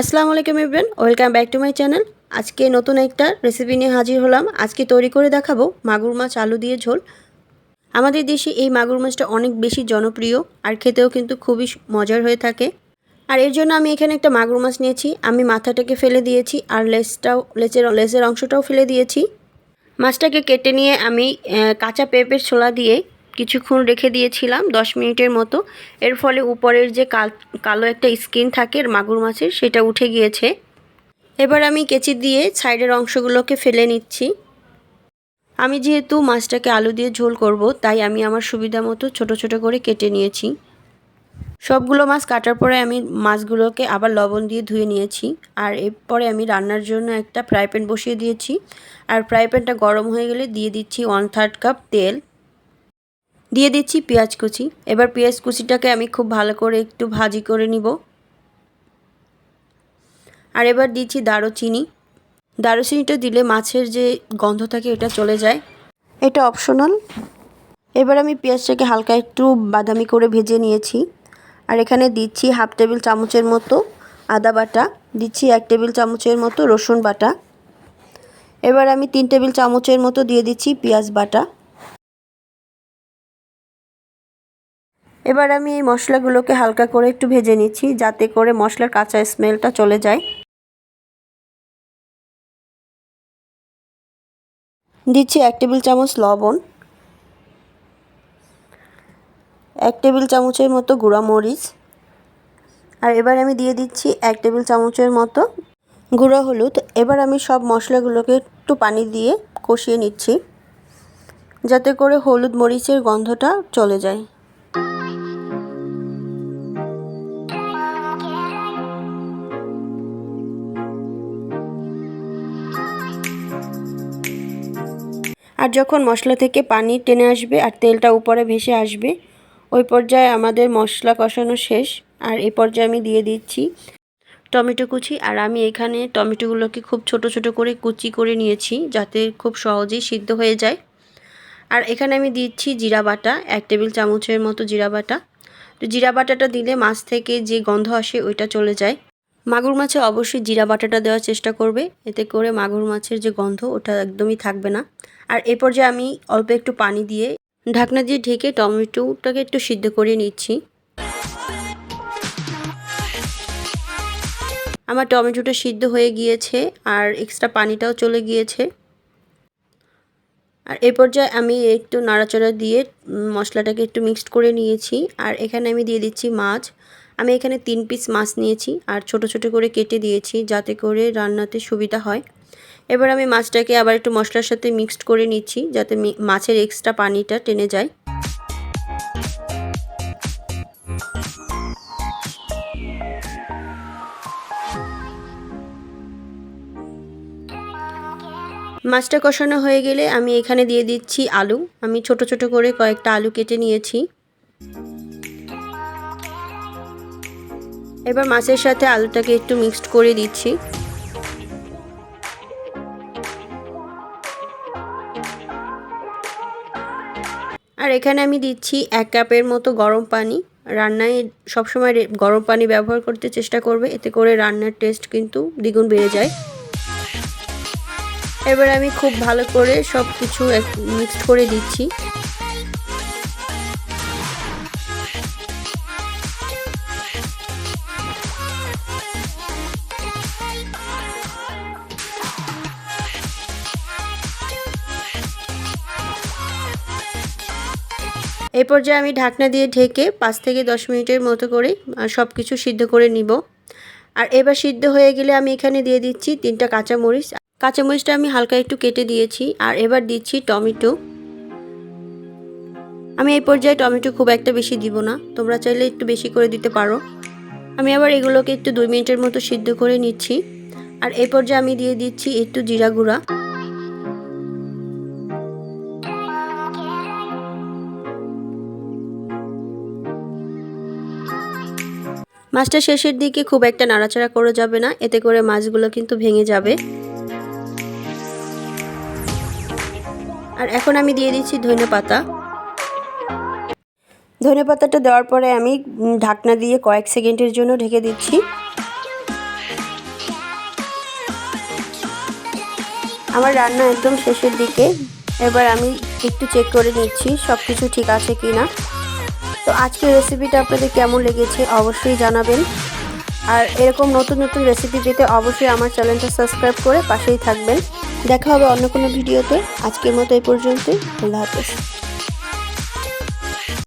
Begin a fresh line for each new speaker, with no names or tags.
আসসালামু আলাইকুম everyone, welcome back to my channel. আজকে নতুন একটা রেসিপি নিয়ে হাজির হলাম। আজকে তৈরি করে দেখাবো মাগুর মাছ, আলু দিয়ে ঝোল। আমাদের দেশে এই মাগুর মাছটা অনেক বেশি জনপ্রিয় আর খেতেও কিন্তু খুবই মজার হয়ে থাকে। আর এর জন্য আমি এখানে একটা মাগুর মাছ নিয়েছি। আমি মাথাটাকে ফেলে দিয়েছি আর লেসটাও লেজের লেসের অংশটাও ফেলে দিয়েছি। মাছটাকে কেটে নিয়ে আমি কাঁচা পেঁপের ছোলা দিয়ে কিছুক্ষণ রেখে দিয়েছিলাম, দশ মিনিটের মতো। এর ফলে উপরের যে কাল একটা স্কিন থাকে মাগুর মাছের, সেটা উঠে গিয়েছে। এবার আমি কেচি দিয়ে সাইডের অংশগুলোকে ফেলে নিচ্ছি। আমি যেহেতু মাছটাকে আলু দিয়ে ঝোল করব, তাই আমি আমার সুবিধা মতো ছোট ছোট করে কেটে নিয়েছি। সবগুলো মাছ কাটার পরে আমি মাছগুলোকে আবার লবণ দিয়ে ধুয়ে নিয়েছি। আর এরপরে আমি রান্নার জন্য একটা ফ্রাই প্যান বসিয়ে দিয়েছি। আর ফ্রাই প্যানটা গরম হয়ে গেলে দিয়ে দিচ্ছি ওয়ান থার্ড কাপ তেল। দিয়ে দিচ্ছি পেঁয়াজ কুচি। এবার পেঁয়াজ কুচিটাকে আমি খুব ভালো করে একটু ভাজি করে নিব। আর এবার দিচ্ছি দারুচিনি। দারুচিনিটা দিলে মাছের যে গন্ধ থাকে এটা চলে যায়। এটা অপশনাল। এবার আমি পেঁয়াজটাকে হালকা একটু বাদামি করে ভেজে নিয়েছি। আর এখানে দিচ্ছি হাফ টেবিল চামচের মতো আদা বাটা, দিচ্ছি এক টেবিল চামচের মতো রসুন বাটা। এবার আমি তিন টেবিল চামচের মতো দিয়ে দিচ্ছি পেঁয়াজ বাটা। এবার আমি এই মশলাগুলোকে হালকা করে একটু ভেজে নিচ্ছি, যাতে করে মশলার কাঁচা স্মেলটা চলে যায়। দিচ্ছি এক টেবিল চামচ লবণ, এক টেবিল চামচের মতো গুঁড়া মরিচ, আর এবার আমি দিয়ে দিচ্ছি এক টেবিল চামচের মতো গুঁড়ো হলুদ। এবার আমি সব মশলাগুলোকে একটু পানি দিয়ে কষিয়ে নিচ্ছি, যাতে করে হলুদ মরিচের গন্ধটা চলে যায়। আর যখন মশলা থেকে পানি টেনে আসবে আর তেলটা উপরে ভেসে আসবে, ওই পর্যায়ে আমাদের মশলা কষানো শেষ। আর এই পর্যায়ে আমি দিয়ে দিচ্ছি টমেটো কুচি। আর আমি এখানে টমেটোগুলোকে খুব ছোট ছোট করে কুচি করে নিয়েছি যাতে খুব সহজেই সিদ্ধ হয়ে যায়। আর এখানে আমি দিচ্ছি জিরা বাটা, এক টেবিল চামচের মতো জিরা বাটা। তো জিরা বাটাটা দিলে মাছ থেকে যে গন্ধ আসে ওইটা চলে যায়। মাগুর মাছে অবশ্যই জিরা বাটাটা দেওয়ার চেষ্টা করবে। এতে করে মাগুর মাছের যে গন্ধ, ওটা একদমই থাকবে না। আর এ পর্যায়ে আমি অল্প একটু পানি দিয়ে ঢাকনা দিয়ে ঢেকে টমেটোটাকে একটু সিদ্ধ করে নিচ্ছি। আমার টমেটোটা সিদ্ধ হয়ে গিয়েছে আর এক্সট্রা পানিটাও চলে গিয়েছে। আর এ পর্যায়ে আমি একটু নাড়াচাড়া দিয়ে মশলাটাকে একটু মিক্সড করে নিয়েছি। আর এখানে আমি দিয়ে দিচ্ছি মাছ। আমি এখানে তিন পিস মাছ নিয়েছি আর ছোট ছোট করে কেটে দিয়েছি যাতে করে রান্নাতে সুবিধা হয়। এবার আমি মাছটাকে আবার একটু মশলার সাথে মিক্সড করে নিচ্ছি যাতে মাছের এক্সট্রা পানিটা টেনে যায়। মাছটা কষানো হয়ে গেলে আমি এখানে দিয়ে দিচ্ছি আলু। আমি ছোট ছোট করে কয়েকটা আলু কেটে নিয়েছি। এবার মাছের সাথে আলুটাকে একটু মিক্সড করে দিচ্ছি। আর এখানে আমি দিচ্ছি এক কাপের মতো গরম পানি। রান্নায় সবসময় গরম পানি ব্যবহার করতে চেষ্টা করবে, এতে করে রান্নার টেস্ট কিন্তু দ্বিগুণ বেড়ে যায়। এবার আমি খুব ভালো করে সব কিছু মিক্সড করে দিচ্ছি। এই পর্যায়ে আমি ঢাকনা দিয়ে ঢেকে পাঁচ থেকে দশ মিনিটের মতো করে সব কিছু সিদ্ধ করে নিব। আর এবার সিদ্ধ হয়ে গেলে আমি এখানে দিয়ে দিচ্ছি তিনটা কাঁচামরিচ। কাঁচামরিচটা আমি হালকা একটু কেটে দিয়েছি, আর এবার দিচ্ছি টমেটো। আমি এই পর্যায়ে টমেটো খুব একটা বেশি দিব না, তোমরা চাইলে একটু বেশি করে দিতে পারো। আমি আবার এগুলোকে একটু দুই মিনিটের মতো সিদ্ধ করে নিচ্ছি। আর এই পর্যায়ে আমি দিয়ে দিচ্ছি একটু জিরা গুঁড়া। মাছটা শেষের দিকে খুব একটা নাড়াচাড়া করা যাবে না। এতে করে মাছগুলো কিন্তু ভেঙে যাবে। আর এখন আমি দিয়ে দিচ্ছি ধনে পাতা। ধনে পাতাটা দেওয়ার পরে আমি ঢাকনা দিয়ে কয়েক সেকেন্ডের জন্য ঢেকে দিচ্ছি। আমার রান্না একদম শেষের দিকে। এবার আমি একটু চেক করে নিচ্ছি সব কিছু ঠিক আছে কি না তো আজকের রেসিপিটা আপনাদের কেমন লেগেছে অবশ্যই জানাবেন। আর এরকম নতুন নতুন রেসিপি পেতে অবশ্যই আমার চ্যানেলটা সাবস্ক্রাইব করে পাশেই থাকবেন। দেখা হবে অন্য কোনো ভিডিওতে আজকের মতো এই পর্যন্তই। আল্লাহ হাফেজ।